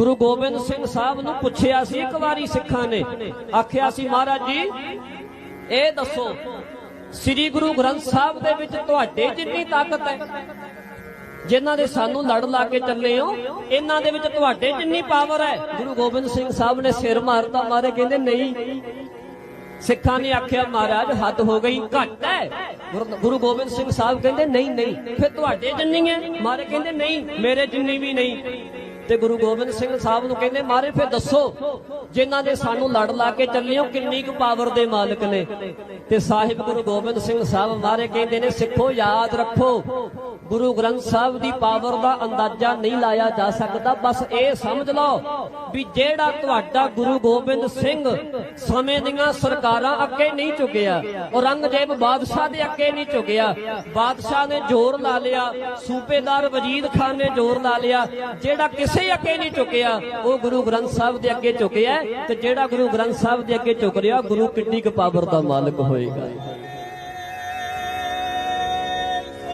ਗੁਰੂ ਗੋਬਿੰਦ ਸਿੰਘ ਸਾਹਿਬ ਨੂੰ ਪੁੱਛਿਆ ਸੀ, ਇੱਕ ਵਾਰੀ ਸਿੱਖਾਂ ਨੇ, ਆਖਿਆ ਸੀ, ਮਹਾਰਾਜ ਜੀ, ਇਹ ਦੱਸੋ, ਸ੍ਰੀ ਗੁਰੂ ਗ੍ਰੰਥ ਸਾਹਿਬ ਦੇ ਵਿੱਚ ਤੁਹਾਡੇ ਜਿੰਨੀ ਤਾਕਤ ਹੈ, ਜਿਨ੍ਹਾਂ ਦੇ ਸਾਨੂੰ ਲੜ ਲਾ ਕੇ ਚੱਲੇ ਹੋ, ਇਹਨਾਂ ਦੇ ਵਿੱਚ ਤੁਹਾਡੇ ਜਿੰਨੀ ਪਾਵਰ ਹੈ। ਗੁਰੂ ਗੋਬਿੰਦ ਸਿੰਘ ਸਾਹਿਬ ਨੇ ਸਿਰ ਮਾਰਤਾ, ਮਾਰੇ ਕਹਿੰਦੇ, ਨਹੀਂ। ਸਿੱਖਾਂ ਨੇ ਆਖਿਆ, ਮਹਾਰਾਜ, ਹੱਦ ਹੋ ਗਈ, ਘੱਟ ਹੈ। ਗੁਰੂ- ਗੁਰੂ ਗੋਬਿੰਦ ਸਿੰਘ ਸਾਹਿਬ ਕਹਿੰਦੇ, ਨਹੀਂ ਨਹੀਂ। ਫਿਰ ਤੁਹਾਡੇ ਜਿੰਨੀ ਹੈ, ਮਾਰੇ ਕਹਿੰਦੇ, ਨਹੀਂ, ਮੇਰੇ ਜਿੰਨੀ ਵੀ ਨਹੀਂ। ਤੇ ਗੁਰੂ ਗੋਬਿੰਦ ਸਿੰਘ ਸਾਹਿਬ ਨੂੰ ਕਹਿੰਦੇ, ਮਾਰੇ ਫਿਰ ਦੱਸੋ, ਜਿਨ੍ਹਾਂ ਨੇ ਸਾਨੂੰ ਲੜ ਲਾ ਕੇ ਚੱਲੇ ਹੋ, ਕਿੰਨੀ ਕੁ ਪਾਵਰ ਦੇ ਮਾਲਕ ਨੇ? ਤੇ ਸਾਹਿਬ ਗੁਰੂ ਗੋਬਿੰਦ ਸਿੰਘ ਸਾਹਿਬ ਮਾਰੇ ਕਹਿੰਦੇ ਨੇ, ਸਿੱਖੋ, ਯਾਦ ਰੱਖੋ। ਗੁਰੂ ਗ੍ਰੰਥ ਸਾਹਿਬ ਦੀ ਪਾਵਰ ਦਾ ਅੰਦਾਜ਼ਾ ਨਹੀਂ ਲਾਇਆ ਜਾ ਸਕਦਾ। ਬਸ ਇਹ ਸਮਝ ਲਓ ਵੀ ਜਿਹੜਾ ਤੁਹਾਡਾ ਗੁਰੂ ਗੋਬਿੰਦ ਸਿੰਘ ਸਮੇਂ ਦੀਆਂ ਸਰਕਾਰਾਂ ਅੱਗੇ ਨਹੀਂ ਝੁਕਿਆ, ਔਰੰਗਜ਼ੇਬ ਬਾਦਸ਼ਾਹ ਦੇ ਅੱਗੇ ਨਹੀਂ ਝੁਕਿਆ, ਬਾਦਸ਼ਾਹ ਨੇ ਜ਼ੋਰ ਲਾ ਲਿਆ, ਸੂਬੇਦਾਰ ਵਜੀਦ ਖਾਨ ਨੇ ਜ਼ੋਰ ਲਾ ਲਿਆ, ਜਿਹੜਾ ਕਿਸੇ ਅੱਗੇ ਨਹੀਂ ਝੁਕਿਆ, ਉਹ ਗੁਰੂ ਗ੍ਰੰਥ ਸਾਹਿਬ ਦੇ ਅੱਗੇ ਝੁਕਿਆ ਤੇ ਜਿਹੜਾ ਗੁਰੂ ਗ੍ਰੰਥ ਸਾਹਿਬ ਦੇ ਅੱਗੇ ਝੁਕ ਰਿਹਾ, ਗੁਰੂ ਕਿੰਨੀ ਕੁ ਪਾਵਰ ਦਾ ਮਾਲਕ ਹੋਏਗਾ।